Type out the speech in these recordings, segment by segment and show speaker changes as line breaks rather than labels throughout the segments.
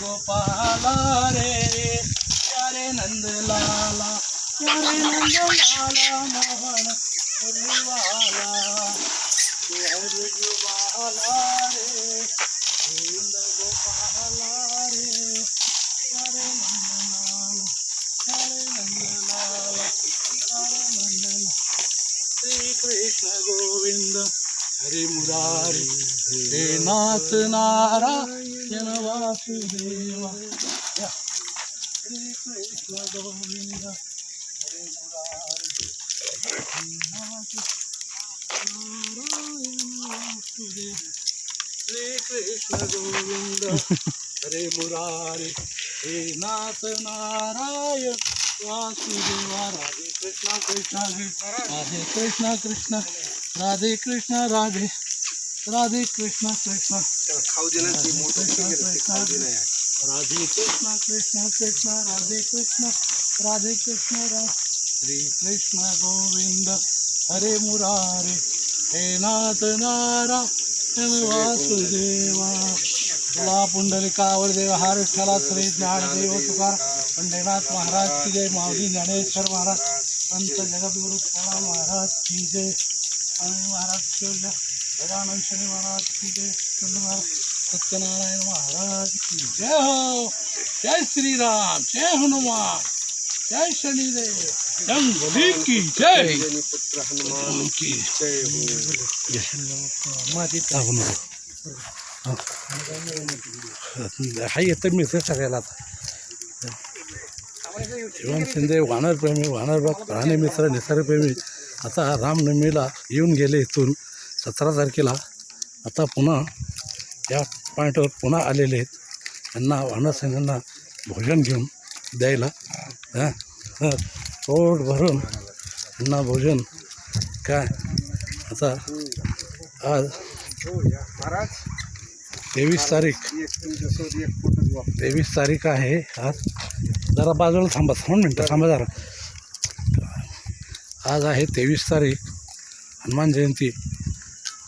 ಗೋಪಾಲ ಗೋಪಾಲ ರೇ लाला ನಂದ ಲಾಲ ಯಾರೇ ನಂದ ಲಾಲ ಮೋಹನ ಮುರಳಿವಾಲ ಬಾಲ ರೇ ಗೋವಿಂದ ಗೋಪಾಲ ರೇ ಯಾರೇ ನಂದ ಲಾಲ ಯಾರೇ ನಂದ ಲಾಲ ಯಾರೇ ನಂದ ಶ್ರೀ ಕೃಷ್ಣ ಗೋವಿಂದ हरे मुरारी हे नाथ नारायण वासुदेवा या. श्री कृष्ण गोविंद हरे मुरारी हे नाथ नारायण वासुदेव श्री कृष्ण गोविंद. हरे मुरारी हे नाथ नारायण. वासुदेवा राधे कृष्ण कृष्ण कृष्ण राधे कृष्ण कृष्ण राधे कृष्ण राधे राधे कृष्ण कृष्ण.
खाऊ दे ना ते मोठं
कृष्ण
किती गेलं ते खाऊ दे ना यार.
राधे कृष्ण कृष्ण कृष्ण राधे कृष्ण राधे कृष्ण रा श्री कृष्ण गोविंद. हरे मुरारे हे नाथ नारायण वासुदेवा. तुला पुंडलिकावर देव हार विठ्ठला श्री ज्ञानदेव तुकार पंढरीनाथ महाराज की जय. माऊली ज्ञानेश्वर महाराज. संत जगद्गुरु तुकाराम महाराज की जय. आणि महाराज की गजानंद शनी महाराज की जय. महाराज. सत्यनारायण महाराज की जय हो. जय श्रीराम. जय हनुमान. जय शनिदेव. जंगली की जय
पुत्र हनुमान
की
जय हो
हा येतं सगळ्याला आता शिवम शिंदे वानरप्रेमी वानरबाग प्राणीमित्र निसर्गप्रेमी आता रामनवमीला येऊन गेले इथून सतरा तारखेला आता पुन्हा या पॉईंटवर पुन्हा आलेले आहेत त्यांना वानरसेनांना भोजन घेऊन द्यायला हां. पोट भरून त्यांना भोजन. काय? आता आज तेवीस तारीख. तेवीस तारीख आहे आज. जरा बाजूला थांबा दोन मिनटं थांबा जरा. आज आहे तेवीस तारीख हनुमान जयंती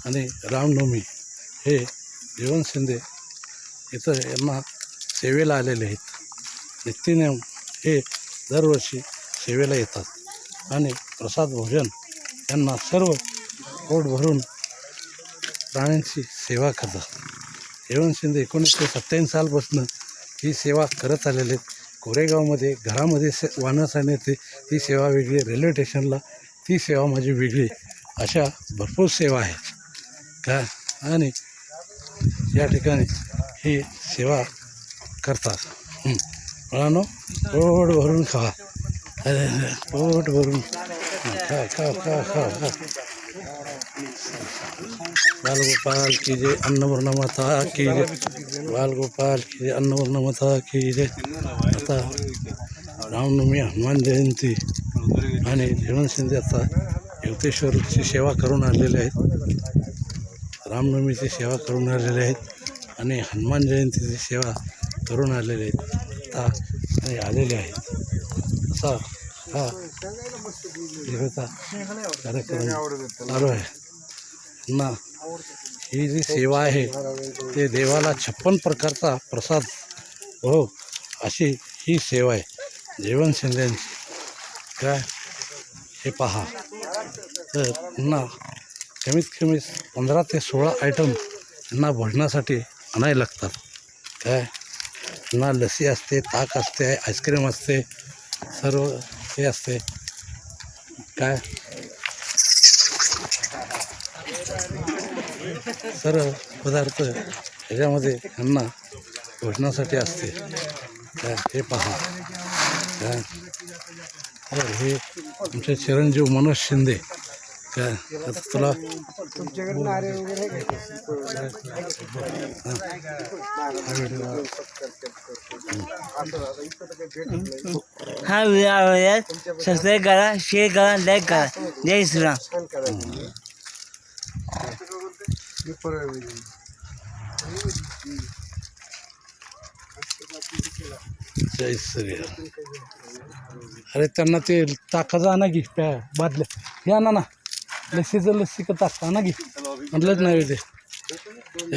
आणि रामनवमी. हे जीवन शिंदे इथं यांना सेवेला आलेले आहेत. नित्यनियम हे दरवर्षी सेवेला येतात. आणि प्रसाद भोजन यांना सर्व पोट भरून प्राण्यांची सेवा करतात. हेमंत शिंदे एकोणीसशे सत्त्याऐंशी सालपासून ही सेवा करत आलेले आहेत. कोरेगावमध्ये घरामध्ये से वानरसाने येते. ती सेवा वेगळी रेल्वे स्टेशनला ती सेवा माझी वेगळी अशा भरपूर सेवा आहेत. का? आणि या ठिकाणी ही सेवा करतात. मुलांनो गोड भरून खा अरे पोट भरून खा खा खा खा खा बालगोपाल की जय अन्नपूर्णा माता की जय. बालगोपाल की जय अन्नपूर्णा माता की जय. आता रामनवमी हनुमान जयंती आणि जीवन शिंदे आता युक्तेश्वरची सेवा करून आलेले आहेत. रामनवमीची सेवा करून आलेले आहेत. आणि हनुमान जयंतीची सेवा करून आलेले आहेत. आता नाही आलेले आहेत. असा हा. देवता कार्यक्रम चालू आहे. ना ही जी सेवा आहे ते देवाला छप्पन प्रकारचा प्रसाद हो अशी ही सेवा आहे. जेवण शिंद्यांची. काय? हे पहा. तर पुन्हा कमीत कमी पंधरा ते सोळा आयटम यांना भोजनासाठी आणायला लागतात. काय? पुन्हा लसी असते ताक असते आईस्क्रीम असते सर्व हे असते. काय? सर्व पदार्थ ह्याच्यामध्ये यांना भोजनासाठी असते. काय? हे पहा. काय? तर हे आमचे चिरंजीव मनोज शिंदे. काय आता तुला
तुमच्याकडे नारे वगैरे आहे का?
हा व्हिडिओ
हा व्हिडिओ आवडल्यास सबस्क्राईब करा शेअर करा लाईक करा जय श्रीराम
छान करायचं हे परत
जय श्रीराम अरे त्यांना ते ताकाचं आणा की प्या बादल्या हे आणा ना लस्सीचं लस्सी का ताक ना की म्हटलंच नाही ते